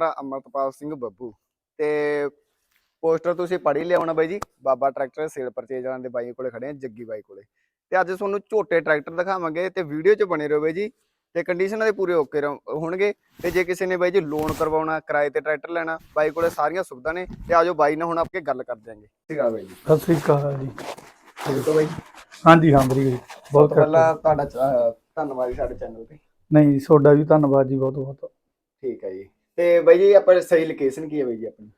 ਭਰਾ ਅਮਰਤਪਾਲ ਸਿੰਘ ਬੱਬੂ। ਤੇ ਪੋਸਟਰ ਤੁਸੀਂ ਪੜ੍ਹ ਹੀ ਲਿਆ ਹੋਣਾ ਬਾਈ ਜੀ। ਬਾਬਾ ਟਰੈਕਟਰ ਸੇਲ ਪਰਚੇਜ ਵਾਲਿਆਂ ਦੇ ਬਾਈ ਕੋਲੇ ਖੜੇ ਆ ਜੱਗੀ ਬਾਈ ਕੋਲੇ। ਤੇ ਅੱਜ ਤੁਹਾਨੂੰ ਝੋਟੇ ਟਰੈਕਟਰ ਦਿਖਾਵਾਂਗੇ ਤੇ ਵੀਡੀਓ 'ਚ ਬਣੇ ਰਹੋ ਬਾਈ ਜੀ। ਤੇ ਕੰਡੀਸ਼ਨਾਂ ਦੇ ਪੂਰੇ ਓਕੇ ਹੋਣਗੇ। ਤੇ ਜੇ ਕਿਸੇ ਨੇ ਬਾਈ ਜੀ ਲੋਨ ਕਰਵਾਉਣਾ ਕਿਰਾਏ ਤੇ ਟਰੈਕਟਰ ਲੈਣਾ ਬਾਈ ਕੋਲੇ ਸਾਰੀਆਂ ਸੁਵਿਧਾ ਨੇ। ਤੇ ਆਜੋ ਬਾਈ ਨਾਲ ਹੁਣ ਆਪਕੇ ਗੱਲ ਕਰ ਦਿਆਂਗੇ ਠੀਕ ਆ ਬਾਈ ਜੀ। ਸਤਿ ਸ੍ਰੀ ਅਕਾਲ ਜੀ। ਠੀਕ ਹੈ ਬਾਈ ਹਾਂਜੀ ਹਾਂ ਜੀ ਬਹੁਤ ਪਹਿਲਾਂ ਤੁਹਾਡਾ ਧੰਨਵਾਦ ਸਾਡੇ ਚੈਨਲ ਤੇ। ਨਹੀਂ ਤੁਹਾਡਾ ਵੀ ਧੰਨਵਾਦ ਜੀ ਬਹੁਤ ਬਹੁਤ ਠੀਕ ਹੈ ਜੀ। ਤੇ ਬਾਈ ਜੀ ਆਪਾਂ ਸਹੀ ਲੋਕੇਸ਼ਨ ਕੀ ਹੈ ਬਾਈ ਜੀ ਆਪਣੀ?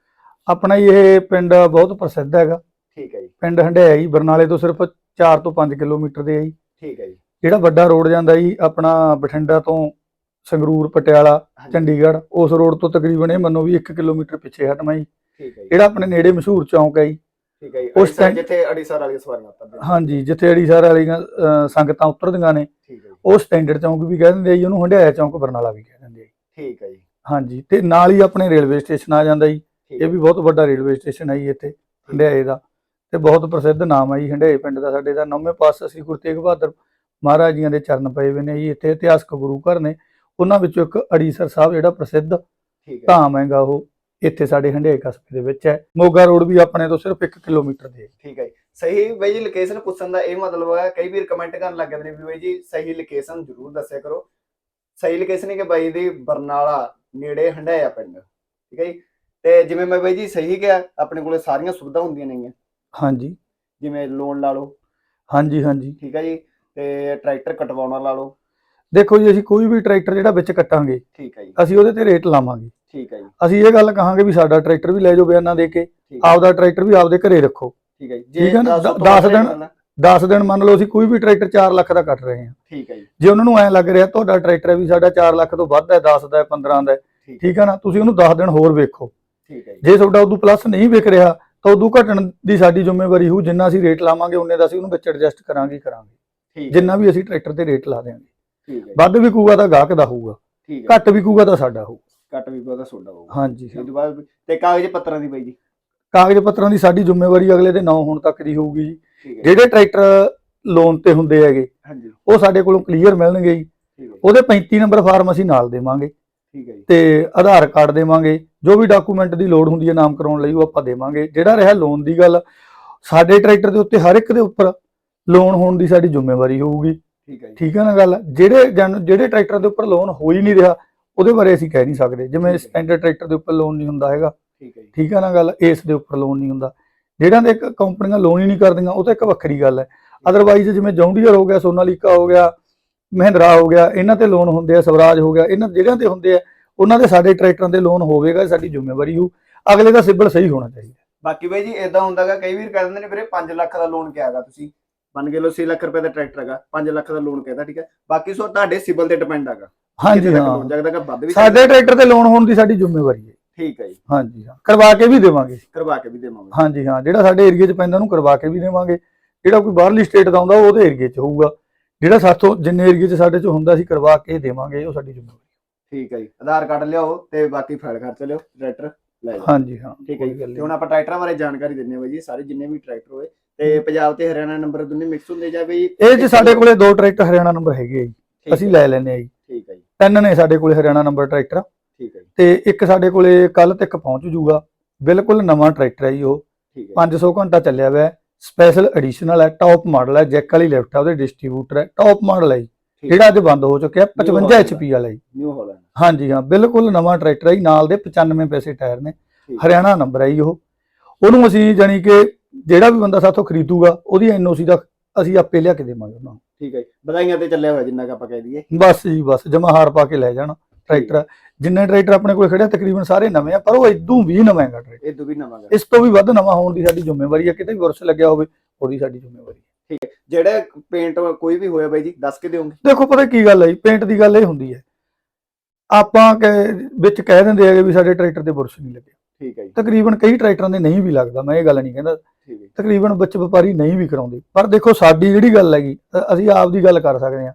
ਆਪਣਾ ਜੀ ਇਹ ਪਿੰਡ ਬਹੁਤ ਪ੍ਰਸਿੱਧ ਹੈਗਾ। ਠੀਕ ਹੈ ਜੀ। ਪਿੰਡ ਹੰਡਿਆਇਆ ਜੀ ਬਰਨਾਲੇ ਤੋਂ ਸਿਰਫ 4 ਤੋਂ 5 ਕਿਲੋਮੀਟਰ ਦੇ ਹੈ ਜੀ। ਠੀਕ ਹੈ ਜੀ। ਜਿਹੜਾ ਵੱਡਾ ਰੋਡ ਜਾਂਦਾ ਜੀ ਆਪਣਾ ਬਠਿੰਡਾ ਤੋਂ ਸੰਗਰੂਰ ਪਟਿਆਲਾ ਚੰਡੀਗੜ੍ਹ ਉਸ ਰੋਡ ਤੋਂ ਤਕਰੀਬਨ ਇਹ ਮੰਨੋ ਵੀ 1 ਕਿਲੋਮੀਟਰ ਪਿੱਛੇ ਹਟਣਾ ਜੀ। ਠੀਕ ਹੈ ਜੀ। ਜਿਹੜਾ ਆਪਣੇ ਨੇੜੇ ਮਸ਼ਹੂਰ ਚੌਂਕ ਹੈ ਜੀ। ਠੀਕ ਹੈ ਜੀ। ਉਸ ਜਿੱਥੇ ਅੜੀਸਰ ਵਾਲੀਆਂ ਸਵਾਰੀਆਂ ਉਤਰਦੀਆਂ ਹਾਂਜੀ ਜਿੱਥੇ ਅੜੀਸਰ ਵਾਲੀਆਂ ਸੰਗਤਾਂ ਉਤਰਦੀਆਂ ਨੇ ਠੀਕ ਹੈ ਉਹ ਸਟੈਂਡਰਡ ਚੌਂਕ ਵੀ ਕਹਿ ਦਿੰਦੇ ਆ ਜੀ ਉਹਨੂੰ ਹੰਡਿਆਇਆ ਚੌਂਕ ਬਰਨਾਲਾ ਵੀ ਕਹਿ ਦਿੰਦੇ ਆ। ਠੀਕ ਹੈ ਜੀ। ਹਾਂਜੀ ਤੇ ਨਾਲ ਹੀ ਆਪਣੇ ਰੇਲਵੇ ਸਟੇਸ਼ਨ ਆ ਜਾਂਦਾ ਜੀ। ਇਹ ਵੀ ਬਹੁਤ ਵੱਡਾ ਰੇਲਵੇ ਸਟੇਸ਼ਨ ਹੈ ਜੀ ਇੱਥੇ ਹੰਡਿਆਏ ਦਾ। ਤੇ ਬਹੁਤ ਪ੍ਰਸਿੱਧ ਨਾਮ ਹੈ ਜੀ ਹੰਡਿਆਏ ਪਿੰਡ ਦਾ ਸਾਡੇ ਦਾ। ਨੌਵੇਂ ਪਾਤਸ਼ਾਹ ਸ੍ਰੀ ਗੁਰੂ ਤੇਗ ਬਹਾਦਰ ਮਹਾਰਾਜ ਜੀਆਂ ਦੇ ਚਰਨ ਪਏ ਹੋਏ ਨੇ ਜੀ ਇੱਥੇ ਇਤਿਹਾਸਕ ਗੁਰੂ ਘਰ ਨੇ। ਉਹਨਾਂ ਵਿੱਚੋਂ ਇੱਕ ਅੜੀਸਰ ਸਾਹਿਬ ਜਿਹੜਾ ਪ੍ਰਸਿੱਧ ਧਾਮ ਹੈਗਾ ਉਹ ਇੱਥੇ ਸਾਡੇ ਹੰਡਿਆਏ ਕਸਬੇ ਦੇ ਵਿੱਚ ਹੈ। ਮੋਗਾ ਰੋਡ ਵੀ ਆਪਣੇ ਤੋਂ ਸਿਰਫ 1 ਕਿਲੋਮੀਟਰ ਦੇ। ਠੀਕ ਹੈ ਸਹੀ ਬਾਈ ਜੀ ਲੋਕੇਸ਼ਨ ਪੁੱਛਣ ਦਾ ਇਹ ਮਤਲਬ ਹੈ ਕਈ ਵੀਰ ਕਮੈਂਟ ਕਰਨ ਲੱਗ ਜਾਂਦੇ ਨੇ ਵੀ ਬਾਈ ਜੀ ਸਹੀ ਲੋਕੇਸ਼ਨ ਜ਼ਰੂਰ ਦੱਸਿਆ ਕਰੋ। ਸਹੀ ਲੋਕੇਸ਼ਨ ਹੈ ਕਿ ਬਾਈ ਦੀ ਬਰਨਾਲਾ ਨੇੜੇ ਹੰਡਾਇਆ ਪਿੰਡ ਠੀਕ ਹੈ ਜੀ? ਤੇ ਜਿਵੇਂ ਮੈਂ ਬਾਈ ਜੀ ਸਹੀ ਕਿਹਾ ਆਪਣੇ ਕੋਲੇ ਸਾਰੀਆਂ ਸੁਵਿਧਾ ਹੁੰਦੀਆਂ ਨੇਗੀਆਂ। ਹਾਂਜੀ। ਜਿਵੇਂ ਲੋਨ ਲਾ ਲਓ। ਹਾਂਜੀ ਹਾਂਜੀ। ਠੀਕ ਹੈ ਜੀ? ਤੇ ਟਰੈਕਟਰ ਕਟਵਾਉਣਾ ਲਾ ਲਓ। ਦੇਖੋ ਜੀ ਅਸੀਂ ਕੋਈ ਵੀ ਟਰੈਕਟਰ ਜਿਹੜਾ ਵਿੱਚ ਕੱਟਾਂਗੇ ਠੀਕ ਹੈ ਜੀ। ਅਸੀਂ ਉਹਦੇ ਤੇ ਰੇਟ ਲਾਵਾਂਗੇ। ਠੀਕ ਹੈ ਜੀ। ਅਸੀਂ ਇਹ ਗੱਲ ਕਹਾਂਗੇ ਵੀ ਸਾਡਾ ਟਰੈਕਟਰ ਵੀ ਲੈ ਜਾਓ ਬਿਆਨਾ ਦੇ ਕੇ ਆਪਦਾ ਟਰੈਕਟਰ ਵੀ ਆਪਦੇ ਘਰੇ ਰੱਖੋ। ਠੀਕ ਹੈ ਜੀ। ਦਸ ਵੱਧ ਦਿਨ- ਕਰਨਾ, 10 ਦਿਨ ਮੰਨ ਲਓ ਅਸੀਂ ਕੋਈ ਵੀ ਟਰੈਕਟਰ 4 ਲੱਖ ਦਾ ਕੱਟ ਰਹੇ ਹਾਂ। ਠੀਕ ਹੈ ਜੀ। ਜੇ ਉਹਨਾਂ ਨੂੰ ਐ ਲੱਗ ਰਿਹਾ ਤੁਹਾਡਾ ਟਰੈਕਟਰ ਹੈ ਵੀ ਸਾਡਾ 4 ਲੱਖ ਤੋਂ ਵੱਧ ਹੈ 10 ਦਾ ਹੈ 15 ਦਾ ਹੈ ਠੀਕ। ਹੈ ਨਾ? ਤੁਸੀਂ ਉਹਨੂੰ 10 ਦਿਨ ਹੋਰ ਵੇਖੋ। ਠੀਕ ਹੈ ਜੀ। ਜੇ ਤੁਹਾਡਾ ਉਦੋਂ ਪਲੱਸ ਨਹੀਂ ਵਿਕ ਰਿਹਾ ਤਾਂ ਉਦੋਂ ਘਟਣ ਦੀ ਸਾਡੀ ਜ਼ਿੰਮੇਵਾਰੀ ਹੋਊ ਜਿੰਨਾ ਅਸੀਂ ਰੇਟ ਲਾਵਾਂਗੇ ਉਹਨੇ ਦਾ ਅਸੀਂ ਉਹਨੂੰ ਵਿੱਚ ਐਡਜਸਟ ਕਰਾਂਗੇ ਹੀ ਕਰਾਂਗੇ। ਠੀਕ ਹੈ ਜਿੰਨਾ ਵੀ ਅਸੀਂ ਟਰੈਕਟਰ ਤੇ ਰੇਟ ਲਾ ਦੇਵਾਂਗੇ ਠੀਕ ਹੈ ਵੱਧ ਵਿਕੂਗਾ ਤਾਂ ਗਾਹਕ ਦਾ ਹੋਊਗਾ। ਠੀਕ ਹੈ ਘੱਟ ਵਿਕੂਗਾ ਤਾਂ ਸਾਡਾ ਹੋਊ। ਕੱਟ ਵੀ ਬਹੁਤਾ ਸੋਡਾ ਹੋਊਗਾ। ਹਾਂਜੀ ਇਸ ਤੋਂ ਬਾਅਦ ਤੇ ਕਾਗਜ਼ ਪੱਤਰਾਂ ਦੀ ਬਾਈ ਜੀ। ਕਾਗਜ਼ ਪੱਤਰਾਂ ਦੀ ਸਾਡੀ ਜ਼ਿੰਮੇਵਾਰੀ ਅਗਲੇ ਦੇ ਨਾਂ ਹੋਣ ਤੱਕ ਦੀ ਹੋਊਗੀ ਜੀ। ਹੈ ਜਿਹੜੇ ਟਰੈਕਟਰ ਲੋਨ ਤੇ ਹੁੰਦੇ ਹੈਗੇ ਹਾਂਜੀ। ਉਹ ਸਾਡੇ ਕੋਲੋਂ ਕਲੀਅਰ ਮਿਲਣਗੇ ਜੀ। ਉਹਦੇ 35 ਨੰਬਰ ਫਾਰਮ ਅਸੀਂ ਨਾਲ ਦੇਵਾਂਗੇ ਠੀਕ ਹੈ ਜੀ। ਤੇ ਆਧਾਰ ਕਾਰਡ ਦੇਵਾਂਗੇ। ਜੋ ਵੀ ਡਾਕੂਮੈਂਟ ਦੀ ਲੋੜ ਹੁੰਦੀ ਹੈ ਨਾਮ ਕਰਾਉਣ ਲਈ ਉਹ ਆਪਾਂ ਦੇਵਾਂਗੇ। ਜਿਹੜਾ ਰਿਹਾ ਲੋਨ ਦੀ ਗੱਲ ਸਾਡੇ ਟਰੈਕਟਰ ਦੇ ਉੱਤੇ ਹਰ ਇੱਕ ਦੇ ਉੱਪਰ ਲੋਨ ਹੋਣ ਦੀ ਸਾਡੀ ਜ਼ਿੰਮੇਵਾਰੀ ਹੋਊਗੀ। ਠੀਕ ਹੈ ਜੀ। ਠੀਕ ਹੈ ਨਾ ਗੱਲ? ਜਿਹੜੇ ਜਿਹੜੇ ਟਰੈਕਟਰ ਦੇ ਉੱਪਰ ਲੋਨ ਹੋ ਹੀ ਨਹੀਂ ਰਿਹਾ ਉਹਦੇ ਬਾਰੇ ਅਸੀਂ ਕਹਿ ਨਹੀਂ ਸਕਦੇ। ਜਿਵੇਂ। ਸਟੈਂਡਰਡ ਟਰੈਕਟਰ ਦੇ ਉੱਪਰ ਲੋਨ ਨਹੀਂ ਹੁੰਦਾ ਹੈਗਾ। ਠੀਕ ਹੈ ਜੀ। ਠੀਕ ਹੈ ਨਾ ਗੱਲ? ਇਸ ਦੇ ਉੱਪਰ ਲੋਨ ਨਹੀਂ ਹੁੰਦਾ। ਜਿਹੜਾਂ ਦੇ ਕੰਪਨੀਆਂ ਲੋਨ ਹੀ ਨਹੀਂ ਕਰਦੀਆਂ ਉਹ ਤਾਂ ਇੱਕ ਵੱਖਰੀ ਗੱਲ ਹੈ। ਅਦਰਵਾਈਜ਼ ਜਿਵੇਂ ਜੌਂਡੀਅਰ ਹੋ ਗਿਆ ਸੋਨਾਲੀਕਾ ਹੋ ਗਿਆ ਮਹਿੰਦਰਾ ਹੋ ਗਿਆ ਇਹਨਾਂ ਤੇ ਲੋਨ ਹੁੰਦੇ ਆ ਸਵਰਾਜ ਹੋ ਗਿਆ ਇਹਨਾਂ ਜਿਹੜਿਆਂ ਤੇ ਹੁੰਦੇ ਆ ਉਹਨਾਂ ਦੇ ਸਾਡੇ ਟਰੈਕਟਰਾਂ ਦੇ ਲੋਨ ਹੋਵੇਗਾ ਸਾਡੀ ਜ਼ਿੰਮੇਵਾਰੀ ਹੋ ਅਗਲੇ ਦਾ ਸਿਬਲ ਸਹੀ ਹੋਣਾ ਚਾਹੀਦਾ। ਬਾਕੀ ਬਾਈ ਜੀ ਇਦਾਂ ਹੁੰਦਾਗਾ ਕਈ ਵੀਰ ਕਹਿ ਦਿੰਦੇ ਨੇ ਵੀਰੇ 5 ਲੱਖ ਦਾ ਲੋਨ ਕਿਹਾਗਾ ਤੁਸੀਂ? ਮੰਨ ਕੇ ਲਓ 6 ਲੱਖ ਰੁਪਏ ਦਾ ਟਰੈਕਟਰ ਹੈਗਾ 5 ਲੱਖ ਦਾ ਲੋਨ ਕਹਿੰਦਾ ਠੀਕ ਹੈ? ਬਾਕੀ ਸੋ ਤੁਹਾਡੇ ਸਿਬਲ ਤੇ ਡਿਪੈਂਡ ਹੈਗਾ। ਹਾਂਜੀ ਹਾਂ। ਜਗਦਾਗਾ ਵੱਧ ਵੀ ਸਾਡੇ ਟਰੈਕਟਰ ਤੇ ਲੋਨ ਹੋਣ ਦੀ ਸਾਡੀ ਜ਼ਿੰਮੇਵਾਰੀ ਹੈ। ਠੀਕ ਹੈ ਜੀ। ਹਾਂਜੀ ਹਾਂ। ਕਰਵਾ ਕੇ ਵੀ ਦੇਵਾਂਗੇ। ਕਰਵਾ ਕੇ ਵੀ ਦੇਵਾਂਗੇ। ਹਾਂਜੀ ਹਾਂ। ਜਿਹੜਾ ਸਾਡੇ ਏਰੀਆ 'ਚ ਪੈਂਦਾ ਉਹਨੂੰ ਕਰਵਾ ਕੇ ਵੀ ਦੇਵਾਂਗੇ। ਜਿਹੜਾ ਕੋਈ ਬਾਹਰਲੀ ਸਟੇਟ ਦਾ ਆਉਂਦਾ ਉਹ ਉਹਦੇ ਏਰੀਆ 'ਚ ਹੋਊਗਾ। ਜਿਹੜਾ ਸਾਥੋਂ ਜਿੰਨੇ ਏਰੀਆ 'ਚ ਸਾਡੇ 'ਚ ਹੁੰਦਾ ਸੀ ਕਰਵਾ ਕੇ ਦੇਵਾਂਗੇ ਉਹ ਸਾਡੀ ਜ਼ਿੰਮੇਵਾਰੀ ਠੀਕ ਹੈ ਜੀ। ਆਧਾਰ ਕਾਰਡ ਲਿਆਓ ਤੇ ਬਾਕੀ ਫਾਈਲ ਖਰਚ ਲਿਓ ਟਰੈਕਟਰ ਲੈ ਜਾਓ। ਹਾਂਜੀ ਹਾਂ। ਠੀਕ ਹੈ ਜੀ। ਹੁਣ ਆਪਾਂ ਟਰੈਕਟਰਾਂ ਬਾਰੇ ਜਾਣਕਾਰੀ ਦਿੰਨੇ ਆ ਬਾਈ ਜੀ। ਸਾਰੇ ਜਿੰਨੇ ਵੀ ਟਰੈਕਟਰ ਹੋਏ ਤੇ ਪੰਜਾਬ ਤੇ ਹਰਿਆਣਾ ਨੰਬਰ ਦੋਨੇ ਮਿਕਸ ਹੁੰਦੇ ਜਾਂ ਬਈ ਇਹ 'ਚ ਸਾਡੇ ਕੋਲੇ ਦੋ ਟਰੈਕਟਰ ਹਰਿਆਣਾ ਨੰਬਰ ਹੈਗੇ ਆ ਜੀ। ਅਸੀਂ ਲੈ ਲੈਨੇ ਆ ਜੀ। ਠੀਕ ਹੈ ਜੀ। ਤਿੰਨ ਨੇ ਸਾਡੇ ਕੋਲੇ ਹਰਿਆਣਾ ਨੰਬਰ ਟਰੈਕਟਰ। ਠੀਕ ਹੈ ਜੀ। ਤੇ ਇੱਕ ਸਾਡੇ ਕੋਲੇ ਕੱਲ ਤੱਕ ਪਹੁੰਚ ਜੂਗਾ। ਬਿਲਕੁਲ ਨਵਾਂ ਟਰੈਕਟਰ ਹੈ ਜੀ ਉਹ। ਠੀਕ ਹੈ। 500 ਘੰਟਾ ਚੱਲਿਆ ਹੋਇਆ ਹੈ। ਸਪੈਸ਼ਲ ਐਡੀਸ਼ਨਲ ਹੈ। ਟੌਪ ਮਾਡਲ ਹੈ। ਜੈਕ ਵਾਲੀ ਲੈਫਟ ਹੈ। ਉਹਦੇ ਡਿਸਟ੍ਰੀਬਿਊਟਰ ਹੈ। ਟੌਪ ਮਾਡਲ ਹੈ ਜੀ। ਜਿਹੜਾ ਅੱਜ ਬੰਦ ਹੋ ਚੁੱਕਿਆ New 55 model HP ਵਾਲਾ ਜੀ। ਨਿਊ ਹਾਲੈਂਡ ਹਾਂਜੀ ਹਾਂ। ਬਿਲਕੁਲ ਨਵਾਂ ਟਰੈਕਟਰ ਹੈ ਨਾਲ ਦੇ 95 ਪੈਸੇ ਟਾਇਰ ਨੇ। ਹਰਿਆਣਾ ਨੰਬਰ ਹੈ ਜੀ ਉਹ। ਉਹਨੂੰ ਅਸੀਂ ਜਾਨੀ ਕਿ ਜਿਹੜਾ ਵੀ ਬੰਦਾ ਸਾਥੋਂ ਖਰੀਦੂਗਾ ਉਹਦੀ ਐਨਓਸੀ ਦਾ ਅਸੀਂ ਆਪੇ ਲਿਆ ਕੇ ਦੇਵਾਂਗੇ ਉਹਨਾਂ ਨੂੰ। ਠੀਕ ਹੈ ਜੀ। ਵਧਾਈਆਂ ਤੇ ਚੱਲਿਆ ਹੋਇਆ ਜਿੰਨਾ ਕ ਆਪਾਂ ਕਹਿ ਦਈਏ। ਬਸ ਜੀ ਬਸ। ਜਮਾ ਹਾਰ ਪਾ ਕੇ ਲੈ ਜਾਣ। ਟਰੈਕਟਰ ਜਿੰਨੇ ਟਰੈਕਟਰ ਆਪਣੇ ਕੋਲ ਖੜੇ ਆ ਤਕਰੀਬਨ ਸਾਰੇ ਨਵੇਂ ਆ ਪਰ ਉਹ ਇਦੋਂ ਵੀ ਨਵਾਂ ਹੈਗਾ ਟਰੈਕਟਰ। ਇਹ ਦੁਬੀ ਨਵਾਂਗਾ ਇਸ ਤੋਂ ਵੀ ਵੱਧ ਨਵਾਂ ਹੋਣ ਦੀ ਸਾਡੀ ਜ਼ਿੰਮੇਵਾਰੀ ਹੈ ਕਿਤੇ ਵੀ ਵਰਸ ਲੱਗਿਆ ਹੋਵੇ ਉਹਦੀ ਸਾਡੀ ਜ਼ਿੰਮੇਵਾਰੀ ਹੈ ਜਿਹੜਾ ਪੇਂਟ ਕੋਈ ਵੀ ਹੋਇਆ ਬਾਈ ਜੀ ਦੱਸ ਕੇ ਦਿਓਗੇ? ਦੇਖੋ ਪਤਾ ਕੀ ਗੱਲ ਹੈ ਜੀ ਪੇਂਟ ਦੀ ਗੱਲ ਇਹ ਹੁੰਦੀ ਹੈ ਆਪਾਂ ਵਿੱਚ ਕਹਿ ਦਿੰਦੇ ਹੈਗੇ ਵੀ ਸਾਡੇ ਟਰੈਕਟਰ ਤੇ ਬੁਰਸ਼ ਨਹੀਂ ਲੱਗਿਆ ਠੀਕ ਹੈ ਜੀ। ਤਕਰੀਬਨ ਕਈ ਟਰੈਕਟਰਾਂ ਦੇ ਨਹੀਂ ਵੀ ਲੱਗਦਾ ਮੈਂ ਇਹ ਗੱਲ ਨਹੀਂ ਕਹਿੰਦਾ। ਠੀਕ ਤਕਰੀਬਨ ਵਿੱਚ ਵਪਾਰੀ ਨਹੀਂ ਵੀ ਕਰਾਉਂਦੇ। ਪਰ ਦੇਖੋ ਸਾਡੀ ਜਿਹੜੀ ਗੱਲ ਹੈਗੀ ਅਸੀਂ ਆਪ ਦੀ ਗੱਲ ਕਰ ਸਕਦੇ ਹਾਂ।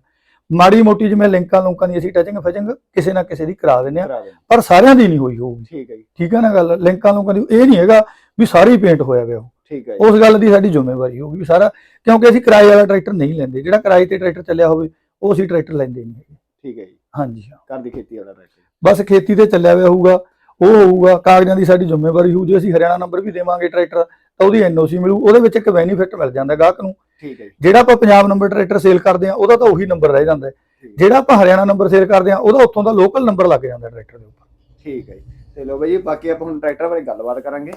ਮਾੜੀ ਮੋਟੀ ਜਿਵੇਂ ਲਿੰਕਾਂ ਲੁੰਕਾਂ ਦੀ ਅਸੀਂ ਟਚਿੰਗ ਫਚਿੰਗ ਕਿਸੇ ਨਾ ਕਿਸੇ ਦੀ ਕਰਾ ਦਿੰਦੇ ਆ ਪਰ ਸਾਰਿਆਂ ਦੀ ਨਹੀਂ ਹੋਈ ਹੋਊਗੀ। ਠੀਕ ਹੈ ਜੀ। ਠੀਕ ਹੈ ਨਾ ਗੱਲ? ਲਿੰਕਾਂ ਲੁੰਕਾਂ ਦੀ ਇਹ ਨਹੀਂ ਹੈਗਾ ਵੀ ਸਾਰੇ ਪੇਂਟ ਹੋਇਆ ਹੋਇਆ ਉਹ ਠੀਕ ਹੈ ਜੀ। ਉਸ ਗੱਲ ਦੀ ਸਾਡੀ ਜ਼ਿੰਮੇਵਾਰੀ ਹੋਊਗੀ ਸਾਰਾ ਕਿਉਂਕਿ ਅਸੀਂ ਕਿਰਾਏ ਵਾਲਾ ਟਰੈਕਟਰ ਨਹੀਂ ਲੈਂਦੇ। ਜਿਹੜਾ ਕਿਰਾਏ ਤੇ ਟਰੈਕਟਰ ਚੱਲਿਆ ਹੋਵੇ ਉਹ ਅਸੀਂ ਟਰੈਕਟਰ ਲੈਂਦੇ ਨਹੀਂ ਹੈਗੇ। ਠੀਕ ਹੈ ਜੀ। ਹਾਂਜੀ ਘਰ ਦੀ ਖੇਤੀ ਵਾਲਾ ਟਰੈਕਟਰ। ਬਸ ਖੇਤੀ ਤੇ ਚੱਲਿਆ ਹੋਇਆ ਹੋਊਗਾ ਉਹ ਹੋਊਗਾ ਕਾਗਜ਼ਾਂ ਦੀ ਸਾਡੀ ਜ਼ਿੰਮੇਵਾਰੀ ਹੋਊ। ਜੇ ਅਸੀਂ ਹਰਿਆਣਾ ਨੰਬਰ ਵੀ ਦੇਵਾਂਗੇ ਟਰੈਕਟਰ ਤਾਂ ਉਹਦੀ ਐਨਓਸੀ ਮਿਲੂ ਉਹਦੇ ਵਿੱਚ ਇੱਕ ਬੈਨੀਫਿਟ ਮਿਲ ਜਾਂਦਾ ਗਾਹਕ ਨੂੰ। ਠੀਕ ਹੈ ਜਿਹੜਾ ਆਪਾਂ ਪੰਜਾਬ ਨੰਬਰ ਟਰੈਕਟਰ ਸੇਲ ਕਰਦੇ ਆ ਉਹਦਾ ਤਾਂ ਉਹੀ ਨੰਬਰ ਰਹਿ ਜਾਂਦਾ। ਜਿਹੜਾ ਆਪਾਂ ਹਰਿਆਣਾ ਨੰਬਰ ਸੇਲ ਕਰਦੇ ਆ ਉਹਦਾ ਉੱਥੋਂ ਦਾ ਲੋਕਲ ਨੰਬਰ ਲੱਗ ਜਾਂਦਾ ਟਰੈਕਟਰ ਦੇ ਉੱਪਰ। ਠੀਕ ਹੈ ਤੇ ਲੋ ਬਾਈ ਬਾਕੀ ਆਪਾਂ ਹੁਣ ਟਰੈਕਟਰ ਬਾਰੇ ਗੱਲਬਾਤ ਕਰਾਂਗੇ।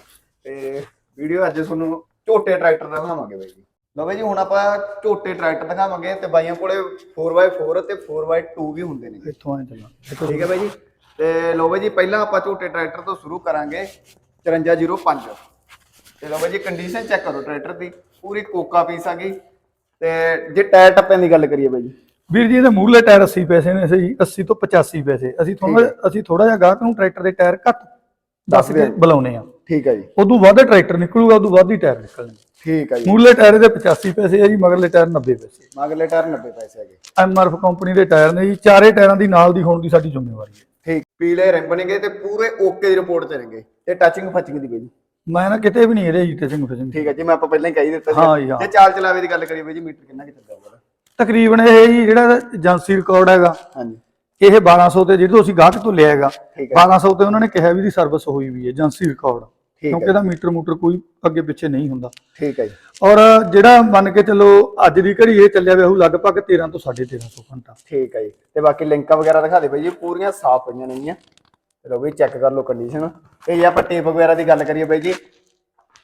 ਤੇ ਵੀਡੀਓ ਅੱਜ ਤੁਹਾਨੂੰ ਝੋਟੇ ਟਰੈਕਟਰ ਦਿਖਾਵਾਂਗੇ ਬਾਈ ਜੀ। ਲੋ ਬਾਈ ਜੀ ਹੁਣ ਆਪਾਂ ਝੋਟੇ ਟਰੈਕਟਰ ਦਿਖਾਵਾਂਗੇ ਤੇ ਬਾਈਆਂ ਕੋਲੇ 4x4 ਤੇ 4x2 ਵੀ ਹੁੰਦੇ ਨੇ। ਇੱਥੋਂ ਐ ਚੱਲਾਂ। ਠੀਕ ਹੈ ਬਾਈ ਜੀ। ਤੇ ਲੋ ਬਾਈ ਜੀ ਪਹਿਲਾਂ ਆਪਾਂ ਝੋਟੇ ਟਰੈਕਟਰ ਤੋਂ ਸ਼ੁਰੂ ਕਰਾਂਗੇ। 5405 ਤੇ ਲੋ ਬਾਈ ਜੀ ਕੰਡੀਸ਼ਨ ਚੈੱਕ ਕਰੋ ਟਰੈਕਟਰ ਦੀ। ਪੂਰੀ ਕੋਕਾ ਪੀਸ ਆ ਗਈ। ਤੇ ਜੇ ਟਾਇਰ ਟੱਪਿਆਂ ਦੀ ਗੱਲ ਕਰੀਏ ਬਾਈ ਜੀ। ਵੀਰ ਜੀ ਇਹਦੇ ਮੂਹਰਲੇ ਟਾਇਰ 80 ਪੈਸੇ ਨੇ ਸਹੀ 80 ਤੋਂ 85 ਪੈਸੇ। ਅਸੀਂ ਥੋੜਾ ਅਸੀਂ ਥੋੜਾ ਜਿਹਾ ਗਾਹਕ ਨੂੰ ਟਰੈਕਟਰ ਦੇ ਟਾਇਰ ਘੱਟ ਦੱਸ ਕੇ ਬੁਲਾਉਨੇ ਆ ਠੀਕ ਹੈ ਜੀ। ਉਦੋਂ ਵੱਧ ਟਰੈਕਟਰ ਨਿਕਲੂਗਾ ਉਦੋਂ ਵੱਧ ਹੀ ਟਾਇਰ ਨਿਕਲਣਗੇ। ਠੀਕ ਹੈ ਜੀ। ਮੂਹਰਲੇ ਟਾਇਰ ਦੇ 85 ਪੈਸੇ ਆ ਜੀ ਮਗਰਲੇ ਟਾਇਰ 90 ਪੈਸੇ। ਮਗਲੇ ਟਾਇਰ 90 ਪੈਸੇ ਹੈਗੇ। ਐਮਆਰਐਫ ਕੰਪਨੀ ਦੇ ਟਾਇਰ ਨੇ ਜੀ ਚਾਰੇ ਟਾਇਰਾਂ ਦੀ ਨਾਲ ਦੀ ਹੋਣ ਦੀ ਸਾਡੀ ਜ਼ਿੰਮੇਵਾਰੀ ਹੈ। ਠੀਕ। ਪੀਲੇ ਰਿੰਬਣਗੇ ਤੇ ਪੂਰੇ ਓਕੇ ਦੀ ਰਿਪੋਰਟ ਚੱਲਣਗੇ ਤੇ ਟੱਚਿੰਗ ਫੱਚਿੰਗ ਦੀ ਬਈ ਜੀ। ਮੈਂ ਨਾ ਕਿਤੇ ਵੀ ਨਹੀਂ ਇਹਦੇ ਜੀ ਟਿਚਿੰਗ ਫਿਚਿੰਗ ਠੀਕ ਹੈ ਜੀ ਮੈਂ ਆਪਾਂ ਪਹਿਲਾਂ ਹੀ ਕਹਿ ਦਿੱਤਾ ਹਾਂ ਜੀ, ਹਾਂ। ਜੇ ਚਾਲ ਚਲਾਵੇ ਦੀ ਗੱਲ ਕਰੀਏ ਬਈ ਜੀ ਮੀਟਰ ਕਿੰਨਾ ਕਿ ਚੱਲਦਾ ਹੋਊਗਾ। ਤਕਰੀਬਨ ਇਹ ਜੀ ਜਿਹੜਾ ਏਜੰਸੀ ਰਿਕਾਰਡ ਹੈਗਾ। ਹਾਂਜੀ। ਇਹ 1200 ਤੇ ਜਿਹੜਾ ਅਸੀਂ ਗਾਹਕ ਤੋਂ ਲਿਆ ਹੈਗਾ ਠੀਕ ਹੈ। 1200 ਤੇ ਉਹਨਾਂ ਨੇ ਕਿਹਾ ਵੀ ਦੀ ਸਰਵਿਸ ਹੋਈ ਵੀ ਹੈ ਏਜੰਸੀ ਰਿਕਾਰਡ ਠੀਕ ਕਿਉਂਕਿ ਹੈ ਇਹਦਾ ਮੀਟਰ ਮੂਟਰ ਕੋਈ ਅੱਗੇ ਪਿੱਛੇ ਨਹੀਂ ਹੁੰਦਾ। ਠੀਕ ਹੈ ਜੀ। ਔਰ ਜਿਹੜਾ ਮੰਨ ਕੇ ਚੱਲੋ ਅੱਜ ਦੀ ਘੜੀ ਇਹ ਚੱਲਿਆ ਹੋਇਆ ਉਹ ਲਗਭਗ 13 ਤੋਂ 1350 ਘੰਟਾ। ਠੀਕ ਹੈ ਜੀ। ਤੇ ਬਾਕੀ ਲਿੰਕਾਂ ਵਗੈਰਾ ਦਿਖਾ ਦੇ ਬਈ ਜੀ ਪੂਰੀਆਂ ਸਾਫ਼ ਪਈਆਂ ਨੇਗੀਆਂ ਚਲੋ ਬਈ ਚੈੱਕ ਕਰ ਲਓ ਕੰਡੀਸ਼ਨ ਤੇ ਜੇ ਆਪਾਂ ਟੇਪ ਵਗੈਰਾ ਦੀ ਗੱਲ ਕਰੀਏ ਬਈ ਜੀ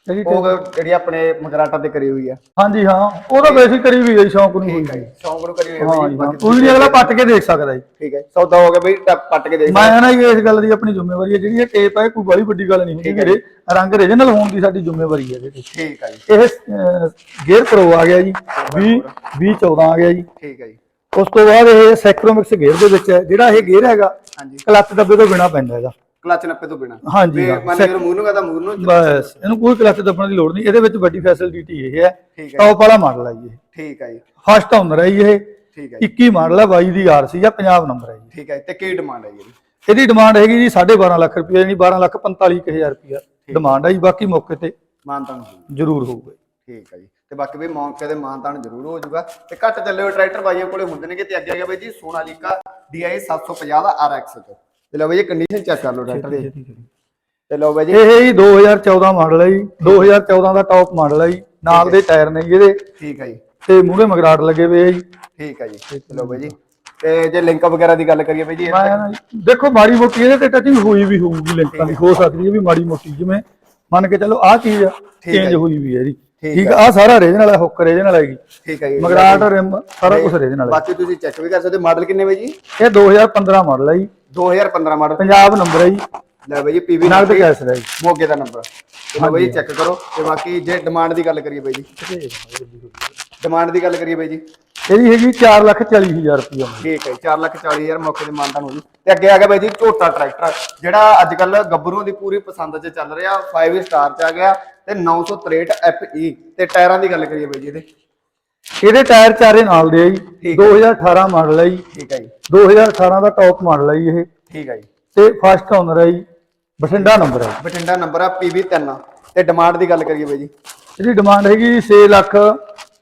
ਜਿਹੜੀ ਉਹ ਜਿਹੜੀ ਆਪਣੇ ਮਗਰਾਟਾ ਤੇ ਕਰੀ ਹੋਈ ਆ। ਹਾਂਜੀ ਹਾਂ। ਉਹ ਤਾਂ ਵੈਸੇ ਕਰੀ ਵੀ ਹੈ ਸ਼ੌਂਕ ਨੂੰ ਹੋਈ ਠੀਕ ਹੈ ਜੀ ਸ਼ੌਂਕ ਨੂੰ ਕਰੀ ਹੋਈ ਆ ਹਾਂ ਬਈ ਜੀ ਜੀ ਹਾਂ। ਬਾਕੀ ਅਗਲਾ ਪੱਟ ਕੇ ਦੇਖ ਸਕਦਾ ਜੀ। ਠੀਕ ਹੈ ਸੌਦਾ ਹੋ ਗਿਆ ਬਈ ਟੱਪ- ਪੱਟ ਕੇ ਦੇਖ ਮੈਂ ਨਾ ਜੀ ਇਸ ਗੱਲ ਦੀ ਆਪਣੀ ਜ਼ਿੰਮੇਵਾਰੀ ਹੈ ਜਿਹੜੀ ਇਹ ਟੇਪ ਹੈ ਕੋਈ ਬੜੀ ਵੱਡੀ ਗੱਲ ਨਹੀਂ ਹੁੰਦੀ ਠੀਕ ਹੈ ਵੀਰੇ। ਰੰਗ ਰੀਜਨਲ ਹੋਣ ਦੀ ਸਾਡੀ ਜ਼ਿੰਮੇਵਾਰੀ ਹੈ ਇਹਦੇ ਵਿੱਚ ਠੀਕ ਹੈ ਜੀ। ਇਹ ਗੇਅਰ ਪ੍ਰੋ ਆ ਗਿਆ ਜੀ 20 20 14 ਆ ਗਿਆ ਜੀ। ਠੀਕ ਹੈ ਜੀ। ਉਸ ਤੋਂ ਬਾਅਦ ਇਹ ਸੈਕਰੋਮਿਕਸ ਗੇਅਰ ਦੇ ਵਿੱਚ ਹੈ ਜਿਹੜਾ ਇਹ ਗੇਅਰ ਹੈਗਾ ਹਾਂਜੀ। ਕਲੱਚ ਦੱਬੇ ਤੋਂ ਬਿਨਾ ਪੈਂਦਾ ਹੈਗਾ। ਕਲਚ ਨੱਪੇ ਤੋਂ ਬਿਨਾ। ਹਾਂਜੀ ਹਾਂ ਮੰਨ ਕੇ ਮੂੰਹ ਨੂੰ ਕਹਦਾ ਮੂੰਹ ਨੂੰ ਬਸ ਇਹਨੂੰ ਕੋਈ ਕਲੱਚ ਦੱਬਣ ਦੀ ਲੋੜ ਨਹੀਂ ਇਹਦੇ ਵਿੱਚ ਵੱਡੀ ਫੈਸਿਲਿਟੀ ਇਹ ਹੈ ਹੈ ਟੌਪ ਵਾਲਾ ਮਾਡਲ ਹੈ ਜੀ ਠੀਕ ਹੈ ਜੀ। ਫਸਟ ਓਨਰ ਹੈ ਜੀ ਇਹ। ਠੀਕ ਹੈ ਜੀ। 21 ਮਾਡਲ ਹੈ 22 ਦੀ ਆਰਸੀ ਜਾਂ ਪੰਜਾਬ ਨੰਬਰ ਹੈ ਜੀ। ਠੀਕ ਹੈ ਤੇ ਕੀ ਡਿਮਾਂਡ ਹੈ ਜੀ ਇਹਦੀ? ਡਿਮਾਂਡ ਹੈਗੀ ਜੀ 12.5 ਲੱਖ ਰੁਪਏ ਯਾਨੀ 12 ਲੱਖ 45000 ਰੁਪਏ ਡਿਮਾਂਡ ਹੈ ਜੀ। ਬਾਕੀ ਮੌਕੇ ਤੇ ਮਾਨਤਾਨ ਹੋਊ। ਜ਼ਰੂਰ ਹੋਊਗਾ। ਠੀਕ ਹੈ ਜੀ। ਤੇ ਬਾਕੀ ਵੀ ਮੌਕੇ ਤੇ ਮਾਨਤਾਨ ਜ਼ਰੂਰ ਹੋ ਜਾਊਗਾ। ਤੇ ਘੱਟ ਚੱਲੇ ਟਰੈਕਟਰ ਬਾਈਆਂ ਕੋਲੇ ਹੁੰਦੇ ਨੇਗੇ ਤੇ ਅੱਗੇ ਆ ਗਿਆ ਬਾਈ ਜੀ ਸੋਨਾਲੀਕਾ DI 750 ਦਾ RX ਤੇ। ਲਓ ਬਾਈ ਇਹ ਕੰਡੀਸ਼ਨ ਚੈੱਕ ਕਰ ਲਓ ਟਰੈਕਟਰ ਦੀ। ਤੇ ਲਓ ਬਾਈ ਜੀ। ਇਹ ਜੀ 2014 ਮਾਡਲ ਹੈ ਜੀ। 2014 ਦਾ ਟੌਪ ਮਾਡਲ ਹੈ ਜੀ। ਨਾਲ ਦੇ ਟਾਇਰ ਨੇ ਜੀ ਇਹਦੇ। ਠੀਕ ਹੈ ਜੀ। ਤੇ ਮੂਹਰੇ ਮਗਰਾਟ ਲੱਗੇ ਹੋਏ ਆ ਜੀ। ਠੀਕ ਹੈ ਜੀ। ਲਓ ਬਾਈ ਜੀ। ਤੇ ਜੇ ਲਿੰਕ ਵਗੈਰਾ ਦੀ ਗੱਲ ਕਰੀਏ ਬਾਈ ਜੀ ਜੀ- ਦੇਖੋ ਮਾੜੀ ਮੋਟੀ ਇਹਦੇ ਤੇ ਟੱਚਿੰਗ ਹੋਈ ਵੀ ਹੋਊਗੀ ਲਿੰਕਾਂ ਦੀ। ਹੋ ਸਕਦੀ ਹੈ ਵੀ ਮਾੜੀ ਮੋਟੀ ਜਿਵੇਂ ਮੰਨ ਕੇ ਚੱਲੋ ਆਹ ਚੀਜ਼ ਹੈ ਚੇਂਜ ਜੀ। ਹੋਈ ਵੀ ਹੈ ਇਹਦੀ ਠੀਕ ਆ ਸਾਰਾ ਰੀਜਨਲ ਹੈ ਹੁੱਕ ਰੀਜਨਲ ਹੈਗੀ ਠੀਕ ਹੈ ਜੀ ਮਗਰਾਟ ਰਿਮ ਸਾਰਾ ਕੁਝ ਰੀਜਨਲ ਹੈ ਬਾਕੀ ਤੁਸੀਂ ਚੈੱਕ ਵੀ ਕਰ ਸਕਦੇ ਮਾਡਲ ਕਿੰਨੇ ਬਾਈ ਜੀ? ਇਹ 2015 ਮਾਡਲ ਹੈ ਜੀ। 2015 ਮਾਡਲ ਪੰਜਾਬ ਨੰਬਰ ਹੈ ਜੀ। ਲੈ ਬਾਈ ਪੀਵੀ ਨਗਦ ਕੈਸ਼ ਦਾ ਜੀ। ਮੋਗੇ ਦਾ ਨੰਬਰ ਤੇ ਲਓ ਬਾਈ ਚੈੱਕ ਕਰੋ। ਤੇ ਬਾਕੀ ਜੇ ਡਿਮਾਂਡ ਦੀ ਗੱਲ ਕਰੀਏ ਬਾਈ ਜੀ। ਡਿਮਾਂਡ ਦੀ ਗੱਲ ਕਰੀਏ ਬਾਈ ਜੀ। ਇਹਦੀ ਹੈਗੀ 440000 ਰੁਪਏ ਠੀਕ ਹੈ 4 ਲੱਖ 40 ਹਜ਼ਾਰ ਮੌਕੇ ਦੇ ਮਾਨਤਾਨ ਹੋ ਜੂ ਤੇ ਅੱਗੇ ਆ ਗਿਆ ਬਾਈ ਜੀ ਝੋਟਾ ਟਰੈਕਟਰ ਜਿਹੜਾ ਅੱਜ ਕੱਲ ਗੱਭਰੂਆਂ ਦੀ ਪੂਰੀ ਪਸੰਦ 'ਚ ਚੱਲ ਰਿਹਾ 5 ਸਟਾਰ 'ਚ ਆ ਗਿਆ ਤੇ 963 FE ਤੇ ਟਾਇਰਾਂ ਦੀ ਗੱਲ ਕਰੀਏ ਬਾਈ ਜੀ ਇਹਦੇ। ਇਹਦੇ ਟਾਇਰ ਚਾਰੇ ਨਾਲ ਦੇ ਆ ਜੀ। ਠੀਕ 2018 ਮਾਡਲ ਹੈ ਜੀ। ਠੀਕ ਹੈ ਜੀ। 2018 ਦਾ ਟੌਪ ਮਾਡਲ ਹੈ ਜੀ ਇਹ। ਠੀਕ ਹੈ ਜੀ। ਤੇ ਫਸਟ ਓਨਰ ਹੈ ਜੀ ਬਠਿੰਡਾ ਨੰਬਰ ਹੈ ਬਠਿੰਡਾ ਨੰਬਰ ਆ PV3 ਤੇ ਡਿਮਾਂਡ ਦੀ ਗੱਲ ਕਰੀਏ ਬਾਈ ਜੀ। ਇਹਦੀ ਡਿਮਾਂਡ ਹੈਗੀ 6 ਲੱਖ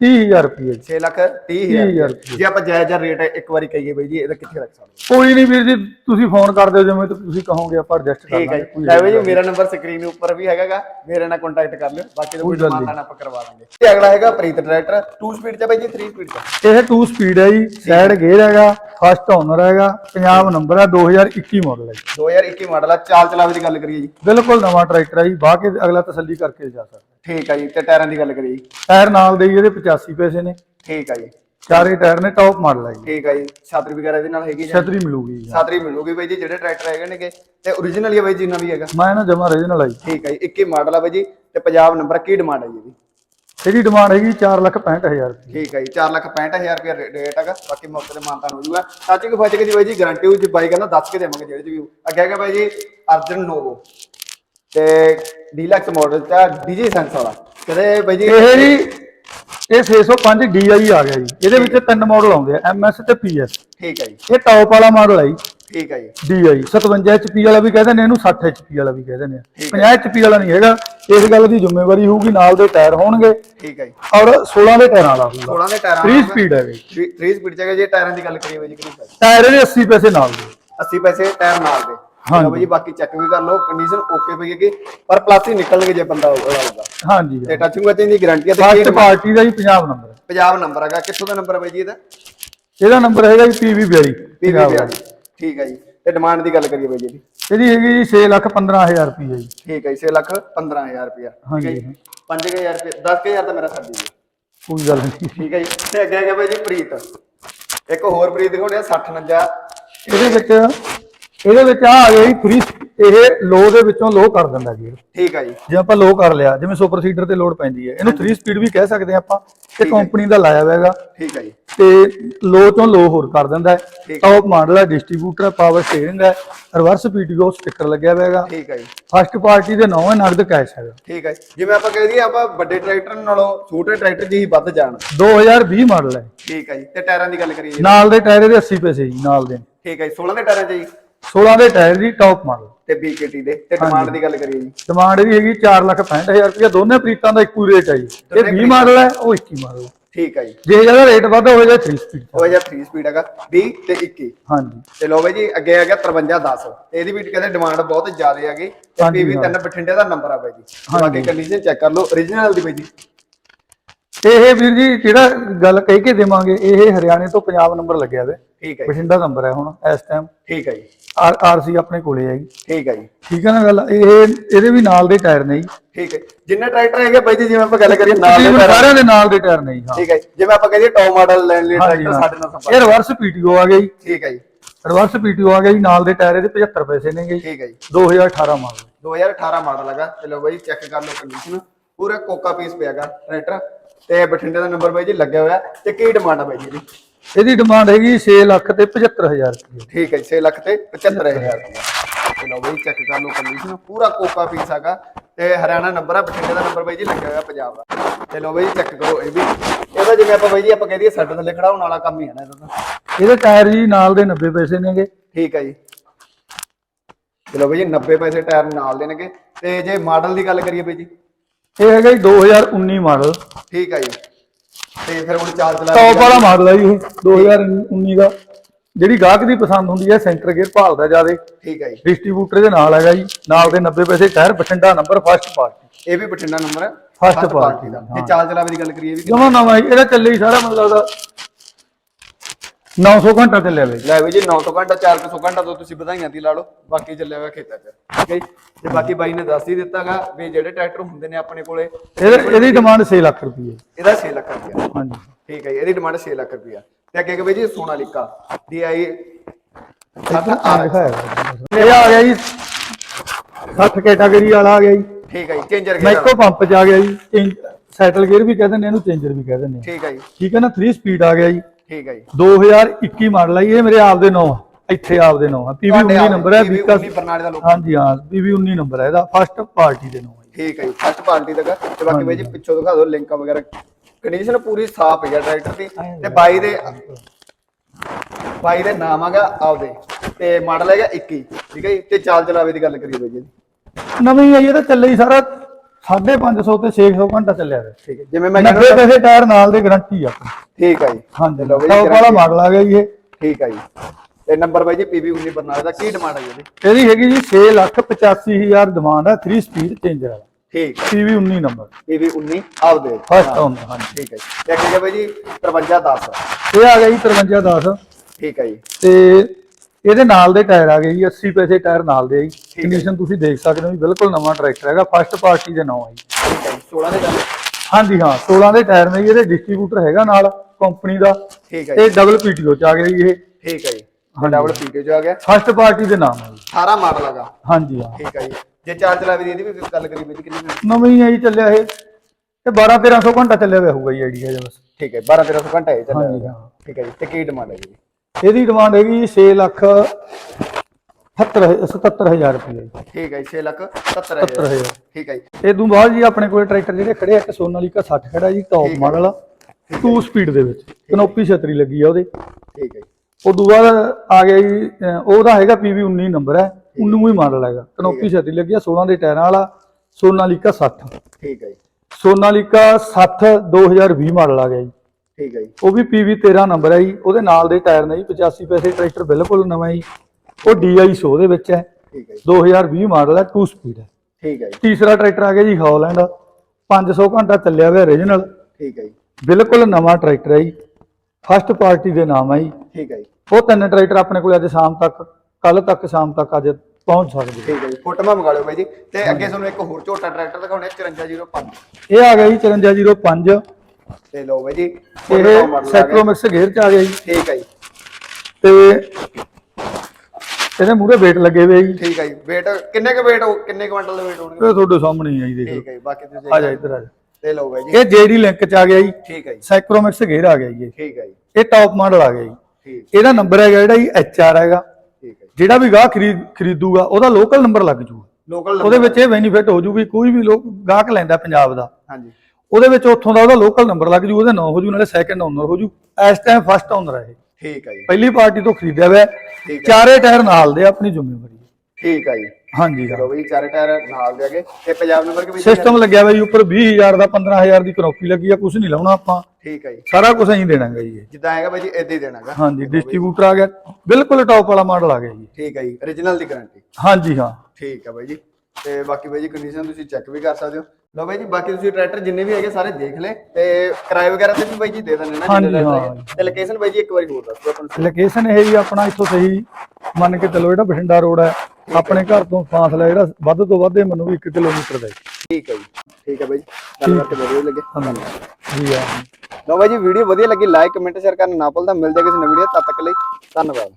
30000 ਰੁਪਏ ਜੀ। 6 ਲੱਖ 30 ਹਜ਼ਾਰ ਹਜ਼ਾਰ ਰੁਪਏ। ਜੇ ਆਪਾਂ ਜਾਇਜ਼ ਜਿਹਾ ਰੇਟ ਇੱਕ ਵਾਰੀ ਕਹੀਏ ਬਾਈ ਜੀ ਇਹਦਾ ਕਿੱਥੇ ਰੱਖ ਸਕਦੇ? ਕੋਈ ਨਹੀਂ ਵੀਰ ਜੀ ਤੁਸੀਂ ਫੋਨ ਕਰ ਦਿਓ ਜਿਵੇਂ ਤੁਸੀਂ ਕਹੋਗੇ ਆਪਾਂ ਐਡਜਸਟ ਕਰ ਠੀਕ ਹੈ ਜੀ। ਜੀ ਮੇਰਾ ਨੰਬਰ ਸਕਰੀਨ ਉੱਪਰ ਵੀ ਹੈਗਾਗਾ ਮੇਰੇ ਨਾਲ ਕੰਟੈਕਟ ਕਰ ਲਿਓ ਬਾਕੀ ਦਾ ਕੋਈ ਗੱਲ ਡਿਮਾਂਡ ਆਪਾਂ ਕਰਵਾ ਦਾਂਗੇ ਤੇ ਅਗਲਾ ਹੈਗਾ ਪ੍ਰੀਤ ਟਰੈਕਟਰ 2 ਸਪੀਡ ਚ ਬਾਈ ਜੀ 3 ਸਪੀਡ ਚ ਇਹ 2 ਸਪੀਡ ਹੈ ਜੀ ਸਾਈਡ ਗੇਅਰ ਹੈਗਾ। ਫਸਟ ਓਨਰ ਹੈਗਾ ਪੰਜਾਬ ਨੰਬਰ ਹੈ 2021 ਮਾਡਲ ਹੈ ਜੀ। 2021 ਮਾਡਲ ਆ ਚਾਲ ਚਲਾਵੇ ਦੀ ਗੱਲ ਕਰੀਏ ਜੀ। ਬਿਲਕੁਲ ਨਵਾਂ ਟਰੈਕਟਰ ਹੈ ਜੀ ਬਾਹ ਕੇ ਅਗਲਾ ਤਸੱਲੀ ਕਰਕੇ ਜਾ ਸਕਦਾ। ਠੀਕ ਹੈ ਜੀ ਤੇ ਟਾਇਰਾਂ ਦੀ ਗੱਲ ਕਰੀਏ ਜੀ। ਟਾਇਰ ਨਾਲ ਦੇ ਜੀ ਇਹਦੇ 85 ਪੈਸੇ ਨੇ। ਠੀਕ ਹੈ ਜੀ। ਚਾਰੇ ਟਾਇਰ ਨੇ ਟੌਪ ਮਾਡਲ ਹੈ ਜੀ। ਠੀਕ ਹੈ ਜੀ ਛਾਤਰੀ ਵਗੈਰਾ ਇਹਦੇ ਨਾਲ ਹੈਗੀ ਜੀ? ਛਤਰੀ ਮਿਲੂਗੀ ਜੀ। ਛਾਤਰੀ ਮਿਲੂਗੀ ਬਾਈ ਜੀ ਜਿਹੜੇ ਟਰੈਕਟਰ ਹੈਗੇ ਨੇਗੇ। ਤੇ origignal ਹੀ ਆ ਬਾਈ ਜੀ ਵੀ ਹੈਗਾ। ਮੈਂ ਨਾ ਜਮਾ ਰੀਜਨਲ ਹੈ ਜੀ। ਠੀਕ ਹੈ ਜੀ 21 ਮਾਡਲ ਆ ਬਾਈ ਜੀ ਤੇ ਪੰਜਾਬ ਨੰਬਰ ਕੀ ਡਿਮਾਂਡ ਹੈ ਜੀ ਇਹਦੀ? ਇਹਦੀ ਡਿਮਾਂਡ ਹੈਗੀ 465000 ਰੁਪਏ। ਠੀਕ ਹੈ ਜੀ 4 ਲੱਖ 65000 ਰੁਪਏ ਰੇਟ ਹੈਗਾ। ਬਾਕੀ ਮੌਕੇ ਤੇ ਮਾਨਤਾਨ ਹੋ ਜੂਗਾ ਟੱਚਿੰਗ ਫਾਚਿੰਗ ਦੀ ਬਾਈ ਜੀ ਗਾਰੰਟੀ ਹੋਊ ਜੀ ਬਾਈ ਕਹਿੰਦਾ ਦੱਸ ਕੇ ਦੇਵਾਂਗੇ ਜਿਹੜੇ ਵੀ ਅੱਗੇ ਹੈਗਾ ਬਾਈ ਜੀ ਅਰਜਨ ਨੋਵੋ। ਤੇ ਡੀਲਕਸ ਮਾਡਲ ਚ ਡੀਜੀ ਸੈਂਸ ਵਾਲਾ। ਕਹਿੰਦੇ ਬਾਈ ਜੀ ਇਹ ਜੀ ਇਹ 605 DI ਆ ਗਿਆ ਜੀ। ਇਹਦੇ ਵਿੱਚ ਤਿੰਨ ਮਾਡਲ ਆਉਂਦੇ ਆ MS ਤੇ PS ਠੀਕ ਹੈ ਜੀ। ਇਹ ਟੌਪ ਵਾਲਾ ਮਾਡਲ ਹੈ ਜੀ। ਠੀਕ ਹੈ ਜੀ। DI 57 HP ਵਾਲਾ ਵੀ ਕਹਿੰਦੇ ਨੇ ਇਹਨੂੰ 60 HP ਵਾਲਾ ਵੀ ਕਹਿੰਦੇ ਨੇ ਠੀਕ 50 HP ਵਾਲਾ ਨਹੀਂ ਹੈਗਾ ਇਸ ਗੱਲ ਦੀ ਜ਼ਿੰਮੇਵਾਰੀ ਹੋਊਗੀ ਨਾਲ ਦੇ ਟਾਇਰ ਹੋਣਗੇ। ਠੀਕ ਹੈ ਜੀ। ਔਰ 16 ਦੇ ਟਾਇਰਾਂ ਵਾਲਾ ਹੋਊਗਾ 16 ਦੇ ਟਾਇਰਾਂ 3 ਸਪੀਡ ਹੈਗਾ ਜੀ 3 ਸਪੀਡ ਚ ਹੈਗਾ ਜੇ ਟਾਇਰਾਂ ਦੀ ਗੱਲ ਕਰੀਏ ਜੀ ਕਿੰਨੇ ਟਾਇਰ ਇਹਦੇ 80 ਪੈਸੇ ਨਾਲ ਦੇ। 80 ਪੈਸੇ ਟਾਇਰ ਨਾਲ ਦੇ। ਹਾਂਜੀ। ਜੀ ਬਾਕੀ ਚੈੱਕ ਵੀ ਕਰ ਲਓ ਕੰਡੀਸ਼ਨ ਓਕੇ ਪਈ ਹੈਗੀ ਪਰ ਪਲੱਸ ਹੀ ਨਿਕਲਣਗੇ ਜੇ ਬੰਦਾ ਹੋਊਗਾ ਹਾਂਜੀ। ਤੇ ਟੱਚਿੰਗ ਵਿੱਚ ਇਹਦੀ ਗਾਰੰਟੀ ਹੈ ਤੇ ਫਸਟ ਪਾਰਟੀ ਦਾ ਪੰਜਾਬ ਨੰਬਰ। ਹੈ। ਪੰਜਾਬ ਨੰਬਰ ਹੈਗਾ। ਕਿੱਥੋਂ ਦਾ ਨੰਬਰ ਹੈ ਬਾਈ ਜੀ ਇਹਦਾ? ਇਹਦਾ ਨੰਬਰ ਹੈਗਾ ਜੀ ਪੀਵੀ 42 ਪੀਵੀ 42 ਠੀਕ ਹੈ ਜੀ। ਤੇ ਡਿਮਾਂਡ ਦੀ ਗੱਲ ਕਰੀਏ ਬਾਈ ਜੀ ਇਹਦੀ। ਇਹਦੀ ਹੈਗੀ ਜੀ 6 ਲੱਖ 15000 ਰੁਪਏ ਜੀ। ਠੀਕ ਹੈ ਜੀ 6 ਲੱਖ 15000 ਰੁਪਇਆ ਠੀਕ ਹੈ ਹਾਂਜੀ। ਜੀ। 5000 ਰੁਪਏ 10000 ਤਾਂ ਮੇਰਾ ਸਾਡੀ ਜੀ ਕੋਈ ਗੱਲ ਨਹੀਂ। ਠੀਕ ਹੈ ਜੀ। ਤੇ ਅੱਗੇ ਹੈਗਾ ਬਾਈ ਜੀ ਪ੍ਰੀਤ। ਇੱਕ ਹੋਰ ਪ੍ਰੀਤ ਦਿਖਾਉਣੇ ਆ 60 49 ਇਹਦੇ ਵਿੱਚ ਇਹਦੇ ਵਿੱਚ ਆ ਆ ਗਿਆ ਜੀ ਫ੍ਰੀ ਇਹ ਲੋ ਦੇ ਵਿੱਚੋਂ ਲੋ ਕਰ ਦਿੰਦਾ ਜੀ ਠੀਕ ਹੈ ਜੀ। ਜੇ ਆਪਾਂ ਲੋ ਕਰ ਲਿਆ ਜਿਵੇਂ ਸੁਪਰ ਸੀਡਰ ਤੇ ਲੋਡ ਪੈਂਦੀ ਹੈ ਇਹਨੂੰ 3 ਸਪੀਡ ਵੀ ਕਹਿ ਸਕਦੇ ਹਾਂ ਆਪਾਂ ਤੇ ਕੰਪਨੀ ਦਾ ਲਾਇਆ ਹੋਇਆ ਹੈਗਾ। ਠੀਕ ਹੈ ਜੀ। ਤੇ ਲੋ ਤੋਂ ਲੋ ਹੋਰ ਕਰ ਦਿੰਦਾ ਹੈ। ਟੌਪ ਮਾਡਲ ਹੈ ਡਿਸਟ੍ਰੀਬਿਊਟਰ ਹੈ ਪਾਵਰ ਸਟੀਅਰਿੰਗ ਹੈ ਰਿਵਰਸ ਪੀਟੀਓ ਸਟicker ਲੱਗਿਆ ਹੋਇਆ ਹੈਗਾ। ਠੀਕ ਹੈ ਜੀ। ਫਸਟ ਪਾਰਟੀ ਦੇ ਨੌਵੇਂ ਨਗਦ ਕੈਸ਼ ਹੈਗਾ। ਠੀਕ ਹੈ ਜੀ। ਜਿਵੇਂ ਆਪਾਂ ਕਹਿ ਦਈਏ ਆਪਾਂ ਵੱਡੇ ਟਰੈਕਟਰ ਨਾਲੋਂ ਛੋਟੇ ਟਰੈਕਟਰ ਜੀ ਵੱਧ ਜਾਣ। 2020 ਮਾਡਲ ਹੈ। ਠੀਕ ਹੈ ਜੀ। ਤੇ ਟਾਇਰਾਂ ਦੀ ਗੱਲ ਕਰੀਏ। ਨਾਲ ਦੇ ਟਾਇਰ ਦੇ 80 ਪੈਸੇ ਜੀ ਨਾਲ ਦੇ। ਠੀਕ ਹੈ ਜੀ। 16 ਦੇ ਟਾਇਰਾਂ 'ਚ ਜੀ। 16 ਦੇ ਟਾਇਰ ਦੀ ਟੌਪ ਮਾਡਲ ਤੇ BKT ਦੇ ਤੇ ਡਿਮਾਂਡ ਦੀ ਗੱਲ ਕਰੀਏ ਜੀ। ਡਿਮਾਂਡ ਇਹਦੀ ਹੈਗੀ 4,65,000 ਰੁਪਏ ਦੋਨੇ ਪ੍ਰੀਤਾਂ ਦਾ ਇੱਕੋ ਰੇਟ ਹੈ ਜੀ। ਇਹ ਦੋਨੇ 20 ਮਾਡਲ ਹੈ ਉਹ 21 ਮਾਡਲ ਹੈ ਠੀਕ ਹੈ ਜੀ। ਜੇ ਇਹਦਾ ਰੇਟ ਵੱਧ ਹੋਵੇ ਜਾਂ 3 ਸਪੀਡ ਉਹ ਜਿਹਾ 3 ਸਪੀਡ ਹੈਗਾ 20 ਤੇ 21 ਹਾਂਜੀ। ਤੇ ਲੋ ਬਾਈ ਜੀ ਅੱਗੇ ਆ ਗਿਆ 5310 ਤੇ ਇਹਦੀ ਵੀ ਕਹਿੰਦੇ ਡਿਮਾਂਡ ਬਹੁਤ ਜ਼ਿਆਦਾ ਹੈਗੀ। ਤੇ ਪੀਵੀ 3 ਬਠਿੰਡੇ ਦਾ ਨੰਬਰ ਆ ਬਾਈ ਜੀ। ਬਾਕੀ ਕੰਡੀਸ਼ਨ ਚੈੱਕ ਕਰ ਲਓ origignal ਦੀ ਬਾਈ ਜੀ। ਇਹ ਵੀਰ ਜੀ ਜਿਹੜਾ ਗੱਲ ਕਹਿ ਕੇ ਦੇਵਾਂਗੇ ਇਹ ਹਰਿਆਣੇ ਤੋਂ ਪੰਜਾਬ ਨੰਬਰ ਲੱਗਿਆ ਹੋਇਆ ਠੀਕ ਹੈ ਜੀ। ਬਠਿੰਡਾ ਨੰਬਰ ਹੈ ਹੁਣ ਇਸ ਟਾਈਮ ਠੀਕ ਹੈ ਜੀ। ਆਰ ਆਰਸੀ ਆਪਣੇ ਕੋਲੇ ਹੈ ਜੀ। ਠੀਕ ਹੈ ਜੀ। ਠੀਕ ਹੈ ਨਾ ਗੱਲ? ਇਹ ਇਹਦੇ ਵੀ ਨਾਲ ਦੇ ਟਾਇਰ ਨੇ ਜੀ। ਠੀਕ ਹੈ ਜਿੰਨੇ ਟਰੈਕਟਰ ਹੈਗੇ ਬਾਈ ਜੀ ਜਿਵੇਂ ਆਪਾਂ ਗੱਲ ਕਰੀਏ ਨਾਲ ਦੇ ਟਾਇਰ ਸਾਰਿਆਂ ਦੇ ਨਾਲ ਦੇ ਟਾਇਰ ਨੇ ਜੀ ਹਾਂ। ਠੀਕ ਹੈ। ਜਿਵੇਂ ਆਪਾਂ ਕਹੀਏ ਟੌਪ ਮਾਡਲ ਲੈਣ ਲਈ ਟਰੈਕਟਰ। ਸਾਡੇ ਨਾਲ ਸੰਪਰਕ ਇਹ ਰਿਵਰਸ ਪੀਟੀਓ ਆ ਗਿਆ ਜੀ। ਠੀਕ ਹੈ ਜੀ। ਰਿਵਰਸ ਪੀਟੀਓ ਆ ਗਿਆ ਜੀ ਨਾਲ ਦੇ ਟਾਇਰ ਇਹਦੇ 75 ਪੈਸੇ ਨੇਗੇ ਠੀਕ ਹੈ ਜੀ। 2018 ਮਾਡਲ। 2018 ਮਾਡਲ ਹੈਗਾ। ਚਲੋ ਬਾਈ ਚੈੱਕ ਕਰ ਲਓ ਕੰਡੀਸ਼ਨ ਪੂਰਾ ਕੋਕਾ ਪੀਸ ਪਿਆਗਾ ਟਰੈਕਟਰ। ਤੇ ਬਠਿੰਡੇ ਦਾ ਨੰਬਰ ਬਾਈ ਜੀ ਲੱਗਿਆ ਹੋਇਆ। ਤੇ ਕੀ ਡਿਮਾਂਡ ਆ ਬਾਈ ਜੀ ਇਹਦੀ? ਇਹਦੀ ਡਿਮਾਂਡ ਹੈਗੀ 6 ਲੱਖ ਤੇ 75000 ਰੁਪਏ ਠੀਕ ਹੈ ਜੀ 6 ਲੱਖ ਤੇ 75000 ਚਲੋ ਬਾਈ ਚੈੱਕ ਕਰ ਲਓ ਕੰਡੀਸ਼ਨ ਪੂਰਾ ਕੋਕਾ ਪੀਸ ਹੈਗਾ। ਤੇ ਹਰਿਆਣਾ ਨੰਬਰ ਆ ਬਠਿੰਡੇ ਦਾ ਨੰਬਰ ਬਾਈ ਜੀ ਲੱਗਿਆ ਹੋਇਆ ਪੰਜਾਬ ਦਾ। ਚਲੋ ਬਾਈ ਚੈੱਕ ਕਰੋ ਇਹ ਵੀ। ਇਹਦਾ ਜਿਵੇਂ ਆਪਾਂ ਬਾਈ ਜੀ ਆਪਾਂ ਕਹਿ ਦਈਏ ਸਾਡੇ ਥੱਲੇ ਖੜਾਉਣ ਵਾਲਾ ਕੰਮ ਹੀ ਹੈ ਨਾ ਇਹਦਾ ਤਾਂ। ਇਹਦੇ ਟਾਇਰ ਜੀ ਨਾਲ ਦੇ 90 ਪੈਸੇ ਨੇਗੇ। ਠੀਕ ਹੈ ਜੀ। ਚਲੋ ਬਾਈ ਜੀ 90 ਪੈਸੇ ਟਾਇਰ ਨਾਲ ਦੇਣਗੇ ਤੇ ਜੇ ਮਾਡਲ ਦੀ ਗੱਲ ਕਰੀਏ ਬਾਈ ਜੀ। ਇਹ ਹੈਗਾ ਜੀ 2019 ਮਾਡਲ। ਠੀਕ ਹੈ ਜੀ। ਤੇ ਫਿਰ ਹੁਣ ਚਾਲ ਚਲਾ ਟੌਪ ਵਾਲਾ ਮਾਡਲ ਹੈ ਜੀ ਇਹ 2019 ਦਾ। ਜਿਹੜੀ ਗਾਹਕ ਦੀ ਪਸੰਦ ਹੁੰਦੀ ਹੈ ਸੈਂਟਰ ਗੇਅਰ ਭਾਲਦਾ ਜਿਆਦੇ ਠੀਕ ਹੈ ਜੀ। ਡਿਸਟ੍ਰੀਬਿਊਟਰ ਦੇ ਨਾਲ ਹੈਗਾ ਜੀ। ਨਾਲ ਦੇ 90 ਪੈਸੇ tyre Bathinda number first party ਇਹ ਵੀ ਬਠਿੰਡਾ ਨੰਬਰ ਹੈ first party ਦਾ। ਤੇ ਚਾਲ ਚਲਾਵੇ ਦੀ ਗੱਲ ਕਰੀਏ ਵੀ ਨਵਾਂ ਜੀ ਇਹਦਾ ਚੱਲੇ ਹੀ ਸਾਰਾ ਮੈਨੂੰ ਲੱਗਦਾ 900 ਘੰਟਾ ਚੱਲਿਆ ਵੇ ਲੈ ਵੀ ਜੀ 900 ਘੰਟਾ 400 ਘੰਟਾ ਤੋਂ ਤੁਸੀਂ ਵਧਾਈਆਂ ਦੀ ਲਾ ਲਓ ਬਾਕੀ ਚੱਲਿਆ ਹੋਇਆ ਖੇਤਾਂ 'ਚ। ਠੀਕ ਹੈ ਜੀ? ਤੇ ਬਾਕੀ ਬਾਈ ਨੇ ਦੱਸ ਹੀ ਦਿੱਤਾਗਾ ਵੀ ਜਿਹੜੇ ਟਰੈਕਟਰ ਹੁੰਦੇ ਨੇ ਆਪਣੇ ਕੋਲੇ ਇਹਦੇ ਇਹਦੀ ਡਿਮਾਂਡ 6 ਲੱਖ ਰੁਪਏ ਇਹਦਾ 6 ਲੱਖ ਰੁਪਇਆ ਹਾਂਜੀ। ਠੀਕ ਹੈ ਜੀ ਇਹਦੀ ਡਿਮਾਂਡ 6 ਲੱਖ ਰੁਪਇਆ ਤੇ ਅੱਗੇ ਕਿ ਬਾਈ ਜੀ ਸੋਨਾਲੀਕਾ DI ਇੱਧਰ ਆ ਦਿਖਾਇਆ ਇਹ ਆ ਗਿਆ ਜੀ। 60 ਕੈਟਾਗਰੀ ਵਾਲਾ ਆ ਗਿਆ ਜੀ। ਠੀਕ ਹੈ ਜੀ ਚੇਂਜਰ ਗਿਆ ਮਾਈਕਰੋ ਪੰਪ ਚ ਆ ਗਿਆ ਜੀ। ਸੈਟਲ ਗੇਅਰ ਵੀ ਕਹਿੰਦੇ ਨੇ ਇਹਨੂੰ ਚੇਂਜਰ ਵੀ ਕਹਿੰਦੇ ਨੇ ਠੀਕ ਹੈ ਜੀ। ਠੀਕ ਹੈ ਨਾ 3 ਸਪੀਡ ਆ ਗਿਆ ਜੀ। ਠੀਕ ਹੈ ਜੀ। 2021 ਮਾਡਲ ਆ ਜੀ, ਇਹ ਮੇਰੇ ਆਪ ਦੇ ਨਾਂ ਇੱਥੇ ਆਪ ਦੇ ਨਾਂ ਆ। ਪੀਵੀ 19 ਨੰਬਰ ਹੈ PV ਵਿਕਾਸ 19 ਬਰਨਾਲੇ ਦਾ ਲੋਕ। ਹਾਂਜੀ ਹਾਂ ਪੀਵੀ 19 ਨੰਬਰ ਹੈ ਇਹਦਾ ਫਸਟ ਪਾਰਟੀ ਦੇ ਨਾਂ ਹੈ ਠੀਕ ਹੈ ਜੀ ਫਸਟ ਪਾਰਟੀ ਤੱਕ। ਤੇ ਬਾਕੀ ਬਾਈ ਜੀ ਪਿੱਛੋਂ ਦਿਖਾ ਦਿਓ ਲਿੰਕਾਂ ਵਗੈਰਾ। ਕੰਡੀਸ਼ਨ ਪੂਰੀ ਸਾਫ਼ ਹੈ ਟਰੈਕਟਰ ਦੀ। ਤੇ ਬਾਈ ਦੇ ਬਾਈ ਦੇ ਨਾਮ ਹੈਗਾ ਆਪਦੇ। ਤੇ ਮਾਡਲ ਹੈਗਾ 21 ਠੀਕ ਹੈ ਜੀ ਤੇ ਚਾਲ ਚਲਾਵੇ ਦੀ ਗੱਲ ਕਰੀਏ ਬਾਈ ਜੀ। ਨਵੀਂ ਇਹ ਤਾਂ ਚੱਲੇ ਹੀ ਸਾਰਾ। 550 ਤੇ 600 ਘੰਟਾ ਚੱਲਿਆ ਹੋਇਆ। ਠੀਕ ਹੈ ਜਿਵੇਂ ਮੈਂ 90 ਕਹਿੰਦਾ ਪੈਸੇ ਟਾਇਰ ਨਾਲ ਦੇ ਗਾਰੰਟੀ ਆ। ਠੀਕ ਹੈ ਜੀ। ਹਾਂਜੀ ਲਓ ਬਈ ਟੌਪ ਵਾਲਾ। ਮਾਡਲ ਆ ਗਿਆ ਜੀ ਇਹ। ਠੀਕ ਹੈ ਜੀ। ਤੇ ਨੰਬਰ ਬਾਈ ਜੀ PV 19 ਬਰਨਾਲੇ ਦਾ। ਕੀ ਡਿਮਾਂਡ ਹੈ ਜੀ ਇਹਦੀ ਇਹਦੀ ਹੈਗੀ ਜੀ 6 ਲੱਖ 85000 ਡਿਮਾਂਡ ਹੈ 3 ਸਪੀਡ ਚੇਂਜਰ ਵਾਲਾ ਠੀਕ। ਹੈ ਪੀਵੀ 19 ਨੰਬਰ। PV 19 ਆਪਦੇ ਫਸਟ ਆਉਂਦਾ ਹਾਂਜੀ। ਠੀਕ ਹੈ ਜੀ। ਤੇ ਅੱਗੇ ਬਾਈ ਜੀ 5310 ਇਹ ਆ ਗਿਆ ਜੀ 5310 ਠੀਕ ਹੈ ਜੀ। ਤੇ ਇਹਦੇ ਨਾਲ ਦੇ ਟਾਇਰ ਆ ਗਏ ਜੀ 80 ਪੈਸੇ ਟਾਇਰ ਨਾਲ ਦੇ ਆ ਜੀ। ਕੰਡੀਸ਼ਨ ਤੁਸੀਂ ਦੇਖ ਸਕਦੇ ਹੋ ਵੀ ਬਿਲਕੁਲ ਨਵਾਂ ਟਰੈਕਟਰ ਹੈਗਾ ਫਸਟ ਪਾਰਟੀ ਦੇ ਨਾਂ ਹੈ ਜੀ। ਠੀਕ ਹੈ ਜੀ 16 ਦੇ ਗੱਲ ਹਾਂਜੀ ਹਾਂ 16 ਦੇ ਟਾਇਰ ਨੇ ਜੀ ਇਹਦੇ ਡਿਸਟ੍ਰੀਬਿਊਟਰ ਹੈਗਾ ਨਾਲ ਕੰਪਨੀ ਦਾ। ਠੀਕ ਹੈ ਜੀ। ਇਹ ਡਬਲ ਪੀਟੀਓ ਚ ਆ ਗਿਆ ਜੀ ਇਹ। ਠੀਕ ਹੈ ਜੀ ਡਬਲ ਪੀਕੇ ਜੋ ਆ ਗਿਆ। ਫਸਟ ਪਾਰਟੀ ਦੇ ਨਾਮ ਹੈ ਜੀ। 18 ਮਾਡਲ ਹੈਗਾ। ਹਾਂਜੀ ਹਾਂ। ਠੀਕ ਹੈ ਜੀ। ਜੇ ਚਾਰ ਚਲਾਵੇ ਦੀ ਇਹਦੀ ਵੀ ਗੱਲ ਕਰੀ ਵੀ ਕਿੰਨੀ ਨਵੀਂ ਹੈ ਜੀ ਚੱਲਿਆ ਇਹ। ਤੇ 12 1300 ਘੰਟਾ ਚੱਲਿਆ ਹੋਇਆ ਹੋਊਗਾ ਜੀ ਆਈਡੀਆ ਜਿਹਾ ਬਸ। ਠੀਕ ਹੈ 12 1300 ਘੰਟਾ ਹੈ ਚੱਲਿਆ ਹਾਂਜੀ। ਹਾਂ। ਠੀਕ ਹੈ ਜੀ ਤੇ ਕੀ ਡਿਮਾਂਡ ਹੈ ਜੀ? ਇਹਦੀ ਡਿਮਾਂਡ ਹੈਗੀ 6 ਲੱਖ 77000 ਰੁਪਏ। ਠੀਕ ਹੈ ਜੀ 6 ਲੱਖ 70000 70000 ਠੀਕ ਹੈ ਜੀ। ਇਹ ਤੋਂ ਬਾਅਦ ਜੀ ਆਪਣੇ ਕੋਲ ਟਰੈਕਟਰ ਜਿਹੜੇ ਖੜੇ ਆ ਇੱਕ ਸੋਨਾਲੀਕਾ 60 ਖੜਾ ਜੀ ਟੌਪ ਮਾਡਲ 2 ਸਪੀਡ ਦੇ ਵਿੱਚ। ਕਨੋਪੀ ਛਤਰੀ ਲੱਗੀ ਆ ਉਹਦੇ। ਠੀਕ ਹੈ ਉਦੋਂ ਬਾਅਦ ਆ ਗਿਆ ਜੀ ਉਹਦਾ ਹੈਗਾ PV 19 ਨੰਬਰ ਹੈ 19 ਹੀ। ਮਾਡਲ ਹੈਗਾ। ਕਨੋਪੀ ਛਤਰੀ ਲੱਗੀ ਆ 16 ਦੇ ਟਾਇਰਾਂ ਵਾਲਾ ਸੋਨਾਲੀਕਾ 60 ਠੀਕ ਹੈ ਜੀ। ਸੋਨਾਲੀਕਾ 60 2020 ਮਾਡਲ ਆ ਗਿਆ ਜੀ। ਠੀਕ ਹੈ ਜੀ। ਉਹ ਵੀ PV 13 ਨੰਬਰ ਹੈ ਜੀ। ਉਹਦੇ ਨਾਲ ਦੇ ਟਾਇਰ ਨੇ ਜੀ 85 ਪੈਸੇ ਟਰੈਕਟਰ ਬਿਲਕੁਲ ਨਵਾਂ ਜੀ। ਉਹ DI 100 ਦੇ ਵਿੱਚ ਹੈ। ਠੀਕ ਹੈ ਜੀ। 2020 ਮਾਡਲ ਹੈ 2 ਸਪੀਡ ਹੈ। ਠੀਕ ਹੈ ਜੀ। ਤੀਸਰਾ ਟਰੈਕਟਰ ਆ ਗਿਆ ਜੀ ਹੌਲੈਂਡ। 500 ਘੰਟਾ ਚੱਲਿਆ ਹੋਇਆ ਓਰੀਜਨਲ ਠੀਕ ਹੈ ਜੀ। ਬਿਲਕੁਲ ਨਵਾਂ ਟਰੈਕਟਰ ਹੈ ਜੀ। ਫਸਟ ਪਾਰਟੀ ਦੇ ਨਾਮ ਹੈ ਜੀ। ਠੀਕ ਹੈ ਜੀ। ਉਹ ਤਿੰਨ ਟਰੈਕਟਰ ਆਪਣੇ ਕੋਲ ਅੱਜ ਸ਼ਾਮ ਤੱਕ ਕੱਲ ਤੱਕ ਸ਼ਾਮ ਤੱਕ ਅੱਜ ਪਹੁੰਚ ਸਕਦੇ ਠੀਕ ਹੈ ਜੀ। ਫੋਟੋਆਂ ਮੰਗਾ ਲਿਓ ਬਾਈ ਜੀ। ਤੇ ਅੱਗੇ ਤੁਹਾਨੂੰ ਇੱਕ ਹੋਰ ਝੋਟਾ ਟਰੈਕਟਰ ਦਿਖਾਉਣੇ 5405 ਇਹ ਆ ਗਿਆ ਜੀ 5405 ਤੇ ਲਓ ਬਾਈ ਜੀ। ਇਹ ਸੈਕਰੋਮਿਕਸ ਗੇਅਰ ਚ ਆ ਗਿਆ ਜੀ। ਠੀਕ ਹੈ ਜੀ। ਤੇ ਇਹਦੇ ਮੂਰੇ ਵੇਟ ਲੱਗੇ ਹੋਏ ਜੀ। ਠੀਕ ਹੈ ਜੀ। weight ਕਿੰਨੇ ਕੁ weight ਹੋ ਕਿੰਨੇ ਕੁਇੰਟਲ ਦੇ weight ਹੋਣਗੇ? ਇਹ ਤੁਹਾਡੇ ਸਾਹਮਣੇ ਹੀ ਆ ਜੀ ਦੇਖ। ਲਓ ਠੀਕ ਹੈ ਜੀ ਬਾਕੀ ਤੁਸੀਂ ਆ ਜਾ ਇੱਧਰ ਆ ਜਾ। ਤੇ ਲਓ ਬਾਈ ਜੀ। ਇਹ ਜੇਡੀ ਲਿੰਕ ਚ ਆ ਗਿਆ ਜੀ। ਠੀਕ ਹੈ ਜੀ। ਸੈਕਰੋਮਿਕਸ ਗੇਅਰ ਆ ਗਿਆ ਜੀ ਇਹ। ਠੀਕ ਹੈ ਜੀ। ਇਹ ਟਾਪ ਮਾਡਲ ਆ ਗਿਆ ਜੀ। ਠੀਕ। ਇਹਦਾ ਨੰਬਰ ਹੈਗਾ ਜਿਹੜਾ ਜੀ HR ਹੈਗਾ। ਠੀਕ ਹੈ ਜੀ। ਜਿਹੜਾ ਵੀ ਖਰੀਦ ਖਰੀਦੂਗਾ ਉਹਦਾ ਲੋਕਲ ਨੰਬਰ ਲੱਗ ਜੂਗਾ। ਲੋਕਲ ਉਹਦੇ ਵਿੱਚ ਇਹ ਬੈਨੀਫਿਟ ਹੋ ਜੂ ਵੀ ਕੋਈ ਵੀ ਲੋਕ ਗਾਹਕ ਲੈਂਦਾ ਪੰਜਾਬ ਦਾ। ਹਾਂਜੀ। ਉਹਦੇ ਵਿੱਚ ਉੱਥੋਂ ਦਾ ਉਹਦਾ ਲੋਕਲ ਨੰਬਰ ਲੱਗ ਜੂ ਉਹਦਾ ਨਾਂ ਹੋ ਜੂ ਨਾਲੇ ਸੈਕੰਡ ਓਨਰ ਹੋ ਜੂ। ਇਸ ਟਾਈਮ ਫਸਟ ਓਨਰ ਹੈ ਇਹ। ਠੀਕ ਹੈ ਜੀ। ਪਹਿਲੀ ਪਾਰਟੀ ਤੋਂ ਖਰੀਦਿਆ ਹੋਇਆ ਹੈ। ਠੀਕ ਹੈ ਚਾਰੇ ਟਾਇਰ ਨਾਲ ਦੇ ਆਪਣੀ ਜ਼ਿੰਮੇਵਾਰੀ ਹੈ। ਠੀਕ ਹੈ ਜੀ। ਹਾਂਜੀ ਚਲੋ ਬਈ ਚਾਰੇ ਟਾਇਰ ਨਾਲ ਦੇ ਅੱਗੇ ਤੇ ਪੰਜਾਬ ਨੰਬਰ ਕੇ ਵਿੱਚ ਸਿਸਟਮ ਲੱਗਿਆ ਹੋਇਆ ਜੀ ਉੱਪਰ 20000 ਦਾ 15000 ਦੀ ਕਰੋਪੀ ਲੱਗੀ ਆ ਕੁਝ ਨਹੀਂ ਲਾਉਣਾ ਆਪਾਂ। ਠੀਕ ਹੈ ਜੀ। ਸਾਰਾ ਕੁਝ ਅਸੀਂ ਦੇਣਾਗਾ ਜੀ ਇਹ। ਜਿੱਦਾਂ ਹੈਗਾ ਬਾਈ ਜੀ ਹੀ ਦੇਣਾਗਾ। ਹਾਂਜੀ ਡਿਸਟ੍ਰੀਬਿਊਟਰ ਆ ਗਿਆ। ਬਿਲਕੁਲ ਟੌਪ ਵਾਲਾ ਮਾਡਲ ਆ ਗਿਆ ਜੀ। ਠੀਕ ਹੈ ਜੀ origignal ਦੀ ਗਾਰੰਟੀ ਹਾਂਜੀ ਹਾਂ। ਠੀਕ ਹੈ ਬਾਈ ਜੀ ਤੇ ਬਾਕੀ ਬਾਈ ਜੀ ਕੰਡੀਸ਼ਨ ਤੁਸੀਂ ਚੈੱਕ ਵੀ ਕਰ ਸਕਦੇ ਹੋ। ਲਓ ਬਾਈ ਜੀ ਬਾਕੀ ਤੁਸੀਂ ਟਰੈਕਟਰ ਜਿੰਨੇ ਵੀ ਹੈਗੇ ਸਾਰੇ ਦੇਖ ਲੈ ਤੇ ਕਿਰਾਏ ਵਗੈਰਾ ਤੇ ਵੀ ਬਾਈ ਜੀ ਦੇ ਦਿੰਦੇ ਨਾ ਹਾਂਜੀ, ਜਿੰਨੇ ਹਾਂ। ਤੇ ਲੋਕੇਸ਼ਨ ਬਾਈ ਜੀ ਇੱਕ ਵਾਰੀ ਹੋਰ ਦੱਸ ਦਿਓ ਆਪਾਂ ਨੂੰ। ਲੋਕੇਸ਼ਨ ਇਹ ਜੀ ਆਪਣਾ ਇੱਥੋਂ ਸਹੀ ਮੰਨ ਕੇ ਚੱਲੋ ਜਿਹੜਾ ਬਠਿੰਡਾ ਰੋਡ ਹੈ ਆਪਣੇ ਘਰ ਤੋਂ ਫਾਸਲਾ ਜਿਹੜਾ ਵੱਧ ਤੋਂ ਵੱਧ ਇਹ ਮੈਨੂੰ 1 ਕਿਲੋਮੀਟਰ ਦਾ। ਹੈ ਠੀਕ ਹੈ ਜੀ ਠੀਕ ਹੈ ਬਾਈ ਜੀ। ਗੱਲ ਕਰਕੇ ਵਧੀਆ ਲੱਗੇ। ਹਾਂਜੀ। ਜੀ ਆ ਲਓ ਬਾਈ ਜੀ ਵੀਡੀਓ ਵਧੀਆ ਲੱਗੀ ਲਾਈਕ ਕਮੈਂਟ ਸ਼ੇਅਰ ਕਰਨਾ ਨਾ ਭੁੱਲਦਾ। ਮਿਲਦੇ ਹਾਂ ਕਿਸੇ ਨਵੀਂ ਵੀਡੀਓ ਤਦ ਤੱਕ ਲਈ ਧੰਨਵਾਦ।